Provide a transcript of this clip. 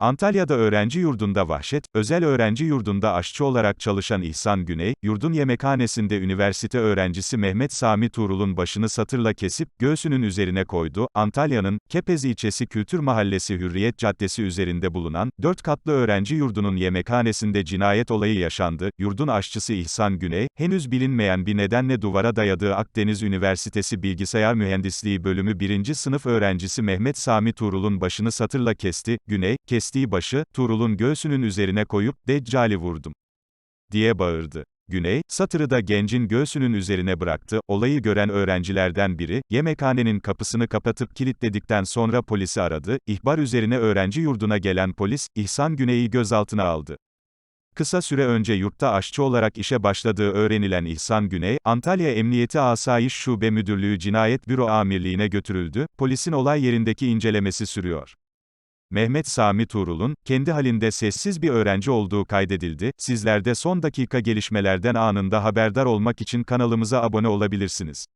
Antalya'da öğrenci yurdunda vahşet, özel öğrenci yurdunda aşçı olarak çalışan İhsan Güney, yurdun yemekhanesinde üniversite öğrencisi Mehmet Sami Tuğrul'un başını satırla kesip, göğsünün üzerine koydu. Antalya'nın, Kepez ilçesi Kültür Mahallesi Hürriyet Caddesi üzerinde bulunan, dört katlı öğrenci yurdunun yemekhanesinde cinayet olayı yaşandı. Yurdun aşçısı İhsan Güney, henüz bilinmeyen bir nedenle duvara dayadığı Akdeniz Üniversitesi Bilgisayar Mühendisliği bölümü 1. sınıf öğrencisi Mehmet Sami Tuğrul'un başını satırla kesti. Güney, kestiği başı, Tuğrul'un göğsünün üzerine koyup, Deccali vurdum, diye bağırdı. Güney, satırı da gencin göğsünün üzerine bıraktı. Olayı gören öğrencilerden biri, yemekhanenin kapısını kapatıp kilitledikten sonra polisi aradı. İhbar üzerine öğrenci yurduna gelen polis, İhsan Güney'i gözaltına aldı. Kısa süre önce yurtta aşçı olarak işe başladığı öğrenilen İhsan Güney, Antalya Emniyeti Asayiş Şube Müdürlüğü Cinayet Büro Amirliğine götürüldü, polisin olay yerindeki incelemesi sürüyor. Mehmet Sami Tuğrul'un, kendi halinde sessiz bir öğrenci olduğu kaydedildi. Sizler de son dakika gelişmelerden anında haberdar olmak için kanalımıza abone olabilirsiniz.